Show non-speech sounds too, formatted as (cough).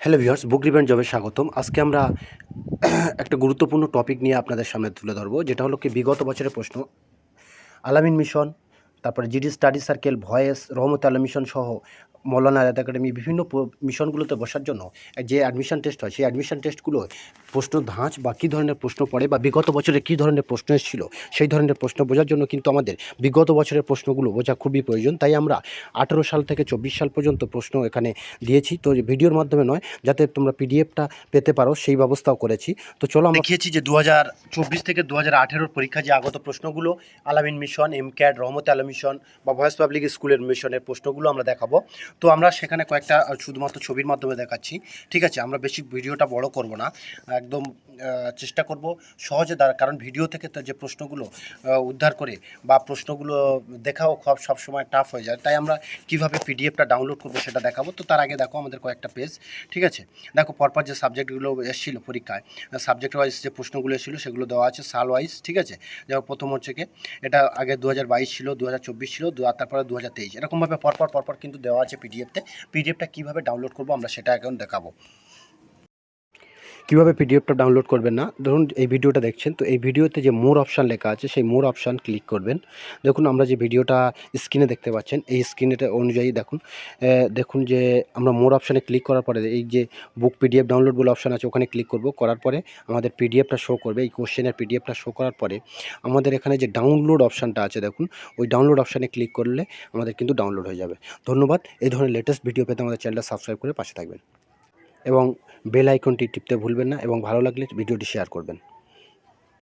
Hello viewers বুক রিভেন্ট জবে স্বাগতম। আজকে আমরা (clears throat) একটা গুরুত্বপূর্ণ টপিক নিয়ে আপনাদের সামনে তুলে ধরবো, যেটা হলো কি বিগত বছরের প্রশ্ন। আলামিন মিশন তারপরে জিডি স্টাডি সার্কেল ভয়েস, রহমত আলম মিশন সহ মৌলানা আজাদ একাডেমি বিভিন্ন মিশনগুলোতে বসার জন্য যে অ্যাডমিশন টেস্ট হয়, সেই অ্যাডমিশন টেস্টগুলো প্রশ্ন ধাঁচ বা কী ধরনের প্রশ্ন পড়ে বা বিগত বছরে কী ধরনের প্রশ্ন এসেছিল, সেই ধরনের প্রশ্ন বোঝার জন্য কিন্তু আমাদের বিগত বছরের প্রশ্নগুলো বোঝা খুবই প্রয়োজন। তাই আমরা আঠেরো সাল থেকে চব্বিশ সাল পর্যন্ত প্রশ্ন এখানে দিয়েছি। তো ভিডিওর মাধ্যমে নয়, যাতে তোমরা পিডিএফটা পেতে পারো, সেই ব্যবস্থাও করেছি। তো চলো আমরা দেখিয়েছি যে দু থেকে দু হাজার পরীক্ষা যে আগত প্রশ্নগুলো, আলামিন মিশন, এম ক্যাড, রহমত আলম মিশন বা ভয়েস পাবলিক স্কুলের মিশনের প্রশ্নগুলো আমরা দেখাবো। তো আমরা সেখানে কয়েকটা শুধুমাত্র ছবির মাধ্যমে দেখাচ্ছি। ঠিক আছে, আমরা বেশি ভিডিওটা বড় করব না। একদম চেষ্টা করব সহজে দাঁড়া কারণ ভিডিও থেকে যে প্রশ্নগুলো উদ্ধার করে বা প্রশ্নগুলো দেখাও সব সবসময় টাফ হয়ে যায়। তাই আমরা কীভাবে পিডিএফটা ডাউনলোড করব সেটা দেখাবো। তো তার আগে দেখো আমাদের কয়েকটা পেজ ঠিক আছে? দেখো, পরপর যে সাবজেক্টগুলো এসেছিল পরীক্ষায় সাবজেক্ট ওয়াইজ যে প্রশ্নগুলো এসেছিল সেগুলো দেওয়া আছে সাল ওয়াইজ ঠিক আছে? যেমন প্রথম হচ্ছে কি? এটা আগে দু হাজার বাইশ ছিল দু হাজার চব্বিশ ছিল তারপরে দু হাজার তেইশ। এরকমভাবে পরপর পরপর কিন্তু দেওয়া আছে পিডিএফতে পিডিএফটা কীভাবে ডাউনলোড করব আমরা সেটা এখন দেখাবো। কীভাবে পিডিএফটা ডাউনলোড করবেন না? ধরুন এই ভিডিওটা দেখছেন, তো এই ভিডিওতে যে মোর অপশান লেখা আছে, সেই মোর অপশান ক্লিক করবেন। দেখুন, আমরা যে ভিডিওটা স্ক্রিনে দেখতে পাচ্ছেন, এই স্ক্রিনেটা অনুযায়ী দেখুন দেখুন যে আমরা মোর অপশানে ক্লিক করার পরে এই যে বুক পিডিএফ ডাউনলোড বলে অপশান আছে, ওখানে ক্লিক করব। করার পরে আমাদের পিডিএফটা শো করবে, এই কোশ্চেনের পিডিএফটা শো করার পরে আমাদের এখানে যে ডাউনলোড অপশানটা আছে, দেখুন, ওই ডাউনলোড অপশানে ক্লিক করলে আমাদের কিন্তু ডাউনলোড হয়ে যাবে। ধন্যবাদ। এই ধরনের লেটেস্ট ভিডিও পেতে আমাদের চ্যানেলটা সাবস্ক্রাইব করে পাশে থাকবেন। এবং বেল আইকনটি টিপতে ভুলবেন না এবং ভালো লাগলে ভিডিওটি শেয়ার করবেন।